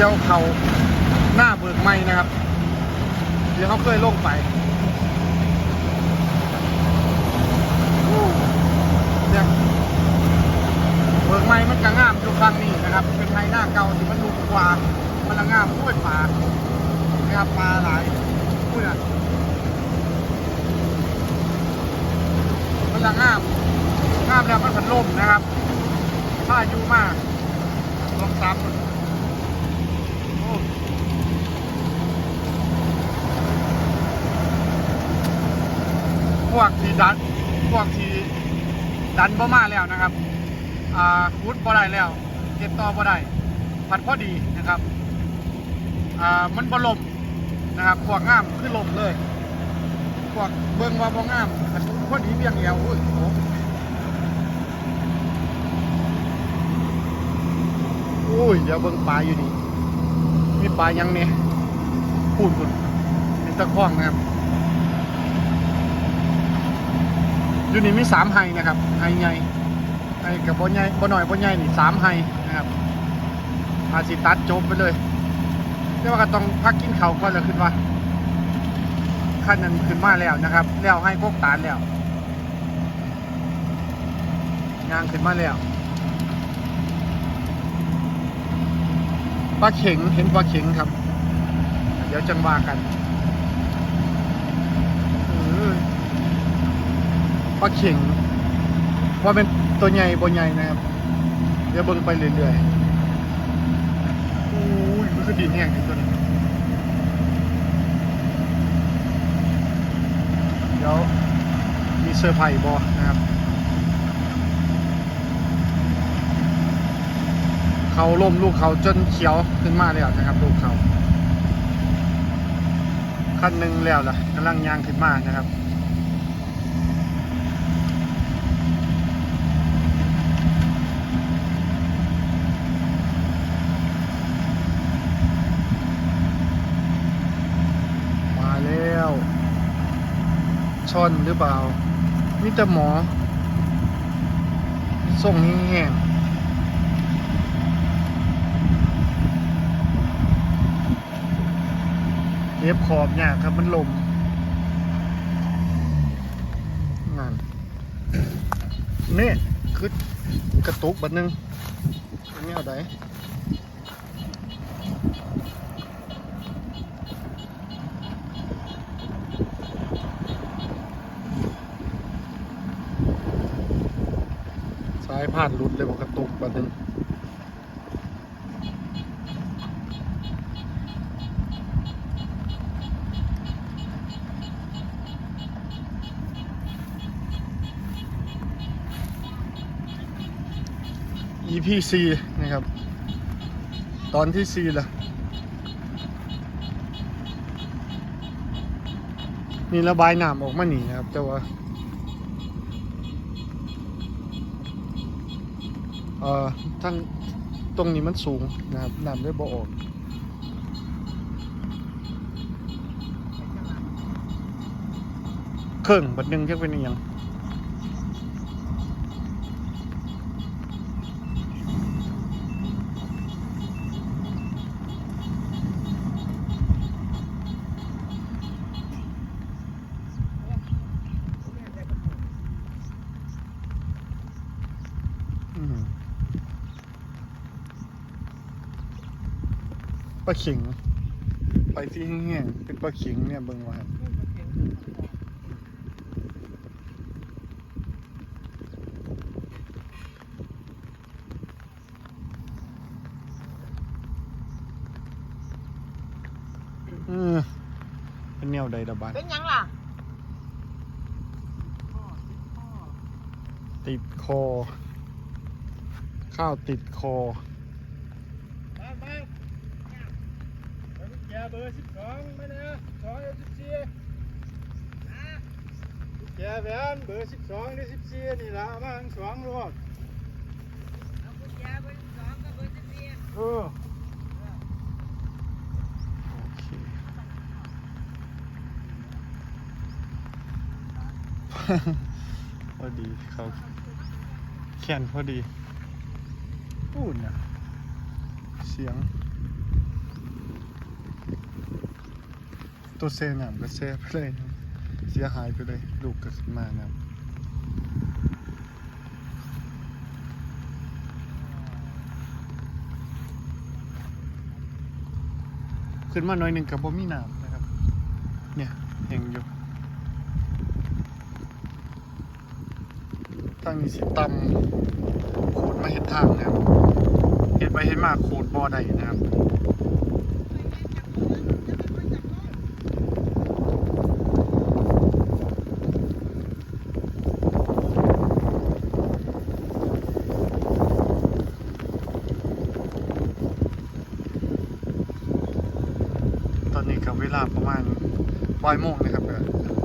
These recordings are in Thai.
ลี้ยวเขาหน้าเบิกไม้นะครับ เดี๋ยวเขาเคยลงไปเนี่ยเบิกไม้มันจะงามอยู่ครั้งนี้นะครับ เป็นไทยหน้าเก่าที่มันลุกว่ามันละงามด้วยป่านะครับปลาหลายพูดอะมันละงามงามแล้วมันผันลมนะครับถ้าอยู่มากลองซ้ำโอ้พวกที่ดัน พวกที่ ดันบ่มาแล้วนะครับอ่าฟุตบ่ได้แล้วเก็บต่อบ่ได้พัดพอดีนะครับอ่ามันบ่ลมนะครับพวกงามขึ้นลมเลยพวกเบิ่งว่าบ่งามพัดพอดีเบียงเอวอุ้ยโอ้อุ้ยเดี๋ยวเบิ่งปลาอยู่นี่มีปลายังเนี่ยพูดพูดเป็นตะข้องนะครับ อยู่นี่มีสามไฮนะครับไฮใหญ่ไฮกับบ่ใหญ่บ่หน่อยบ่ใหญ่นี่สามไฮนะครับอาสิตัดจบไปเลยแต่ว่าก็ต้องพักกินเขาก่อนแล้วขึ้นว่าขั้นนั้นขึ้นมาแล้วนะครับ แล้วให้พวกตาลแล้วยางขึ้นมาแล้วปลาเข็งเห็นปลาเข็งครับ เดี๋ยวจังว่ากันเออ ปลาเข็งว่าเป็นตัวใหญ่บ่ใหญ่นะครับ เดี๋ยวเบิ่งไปเรื่อยๆอุ้ยมันคือดินแห้งที่ตัวนี้เดี๋ยวมีเซอร์ไพรส์บอนะครับ เขาล่มลูกเขาจนเขียวขึ้นมาแล้วนะครับ ลูกเขาขั้นหนึ่งแล้วล่ะกำลังยางขึ้นมานะครับ มาแล้ว ช่อนหรือเปล่ามีแต่หมอ ส่งแห้งๆเย็บขอบเนี่ยครับมันลมนั่นนี่คือกระตุกบัดนึงอันนี้เอาได สายผ่านรุดเลยบอกกระตุกบัดนึงอีพีซีนะครับ ตอนที่ซีละนี่ระบายน้ำออกมาหนีนะครับ แต่ว่า อ่อทั้งตรงนี้มันสูงนะครับน้ำได้บ่ออกเครื่องบัดหนึงจะเป็นอย่าง ข็งไปที่แห้งๆเป็นปลาเข็งเนี่ยเบิ่งว่าเออเป็นแนวใดดะบานเป็นหยังล่ะ ติดคอ ข้าวติดคอ มามาแก เบอร์สิบสองไม่นะสองสิบสี่แกแหวนเบอร์สิบสองหรือสิบสี่นี่ละมาทั้งสองรวดเอากุญแจเบอร์สิบสองกับเบอร์สิบสี่เออพอดีเขาแขนพอดีพูดนะเสียง ตัวเซน้ำก็เซไปเลยนะเสียหายไปเลยลูกก็ขึ้นมานะขึ้นมาหน่อยหนึ่งกับบ่มีน้ำนะครับ เนี่ยแห่งอยู่ตั้งนี้สิตำโขดมาเห็นทางนะครับเห็นไปเห็นมาโขดบ่อใดนะครับ ตอนนี้กับเวลาประมาณ บ่ายโมงนะครับก็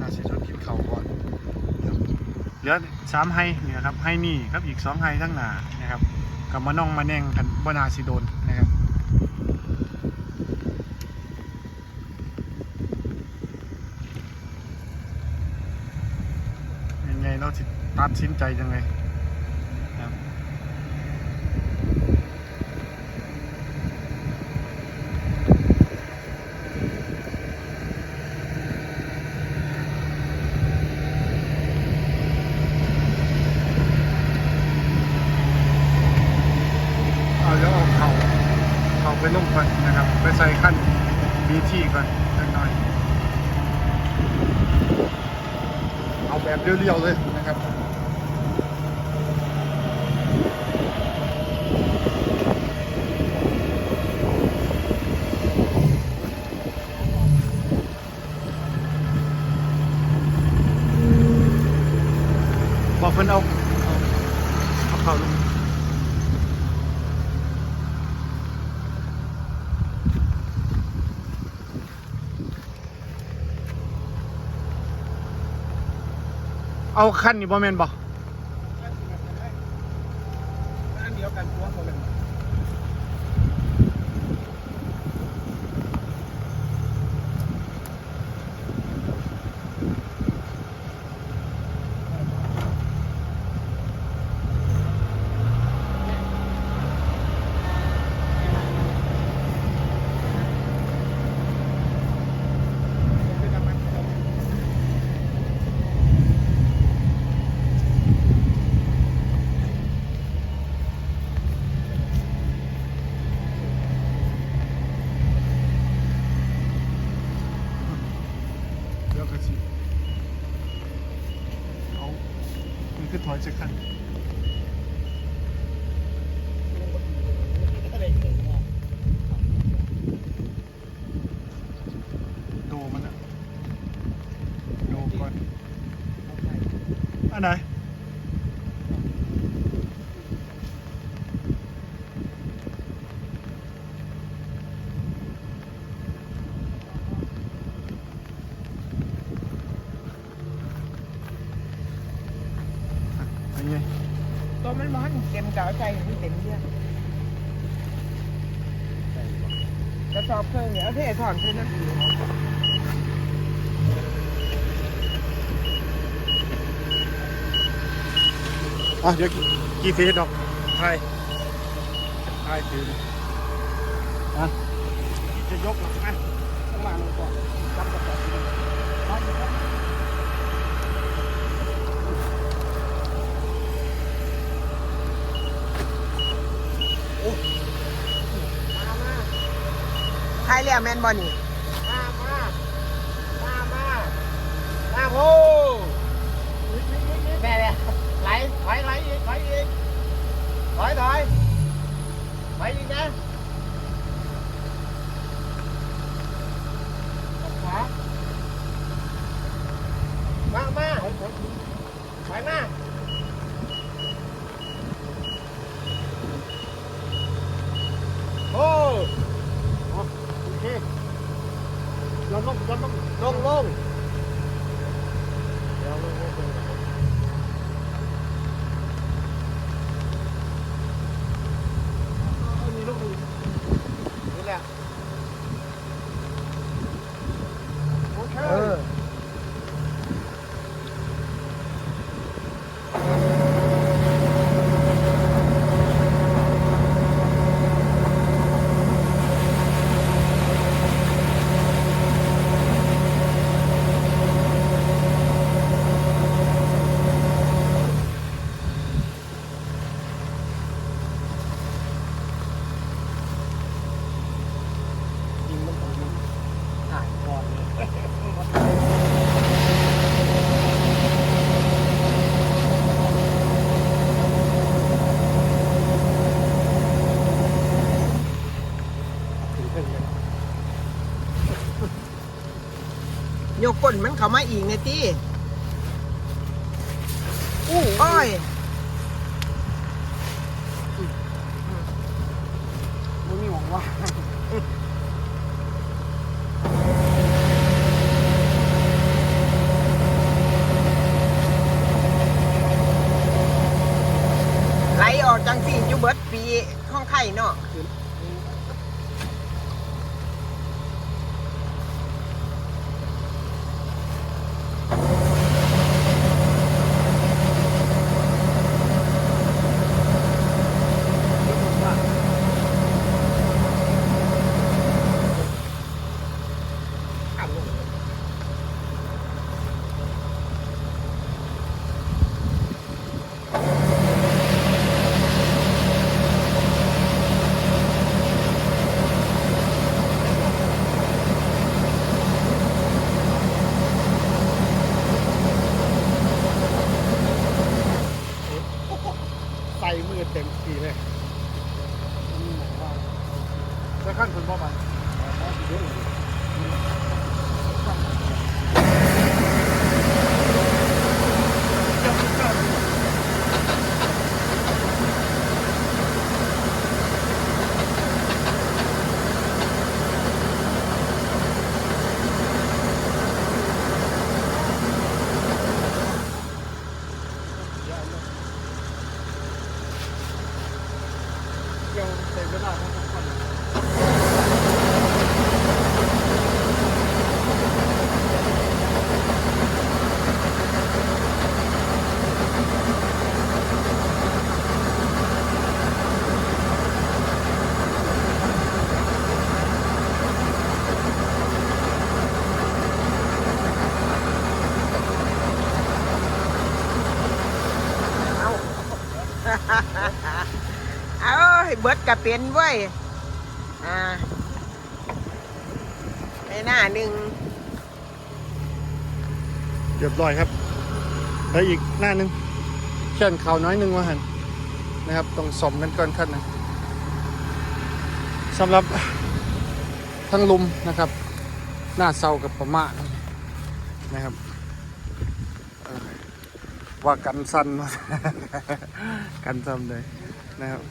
น่าสิชดกินเขาก่อนเหลือสามไฮเนี่ยครับไฮนี่ครับอีกสองไฮทั้งหนานะครับกับมาน่องมาแนงกันบนาสิโดนนะครับยังไงเราตัดสินใจยังไงครับ เอาแล้วเอาเขา เขาไปลงก่อนนะครับ ไปใส่ขั้นบีทีก่อนเล็กน้อย เอาแบบเรียวๆเลยนะครับบอกเพิ่นเอาเอาเอาเขา เอาขั้นนี่บ่แม่นบ่ อันเดียวกันตัวคนละ เดี๋ยวก็สิเอามันคือถอยจะขั้นโดมันนะโดก่อนอันไหนอันนี้ ตัว มันมันเต็มกาวใจมันเต็มเยอะกระสอบเครื่องเนี่ยเอาเทถอนขึ้นนะอะเดี๋ยวกี่กี่ฟีตดอกไทยไทยถือดิอะจะยกหรอกอะต้องมาลงก่อนรับกระสอบ ก่อนใครเรียกแมนบอนี่ มามามามามาโห แม่เลย ไหลถอยไหลอีกถอยอีกถอยถอยไปอีกนะขวามามาไปมาโอ้โอเคย้อนลงย้อนลงลงลงเดี๋ยวลงลงลง มีลูกมือนี่แหละโอเค เออ ค นมันเข้ามาอีกเนี่ยตีอู้โอ้ย เอาให้เบิดกะเป็นเว้ย อ่าในหน้าหนึ่งเรียบร้อยครับแล้วอีกหน้าหนึงเขียนข่าวน้อยหนึงว่าหันนะครับต้องสมกันก่อนขั้นหนึงสำหรับทั้งลุมนะครับ หน้าเศร้ากับประมาทนะครับเอ่อว่ากันสั้นกันซ้ำเลยนะครับ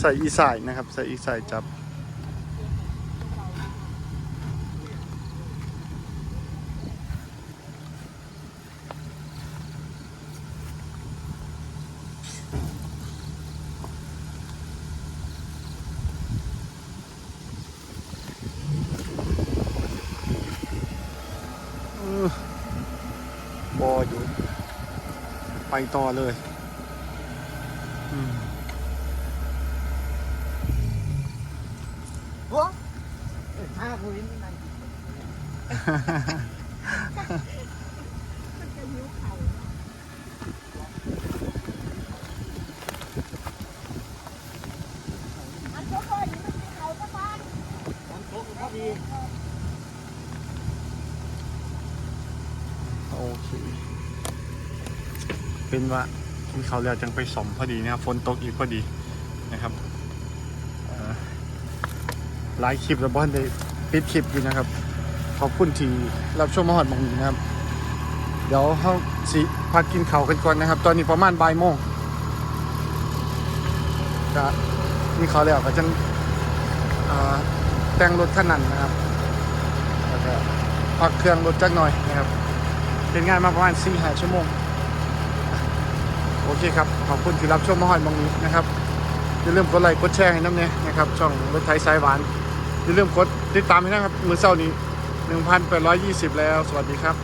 ใส่อีสายนะครับ ใส่อีสายจับ บออยู่ ไปต่อเลยอืม โอ้ ถ้าคุยนี่มัน โอเค เป็ นว่าที่เขาแล้วจังไปสมพอดีนะครับฝนตกอีกพอดีนะครับหลายคลิปแล้วบอลได้ปิดคลิปอยู่นะครับ ขอบคุณที่รับชมมหอดมองนี้นะครับ เดี๋ยวเขาสิพักกินข้าวกันก่อนนะครับ ตอนนี้ประมาณบ่ายโมงก็มีเขาวแล้วก็จังแต่งรถขนาดนะครับแล้วก็พักเครื่องรถจักหน่อยนะครับเป็นงานมาประมาณ4 5ชั่วโมง โอเคครับ ขอบคุณที่รับชมมาหอยมองนี้นะครับอย่าลืมกดไลค์กดแชร์ให้น้ำเนี่ยนะครับ ช่องรถไทยสายหวานอย่าลืมกดติดตามให้นะครับ มือเศร้านี้ 1,820 แล้ว สวัสดีครับ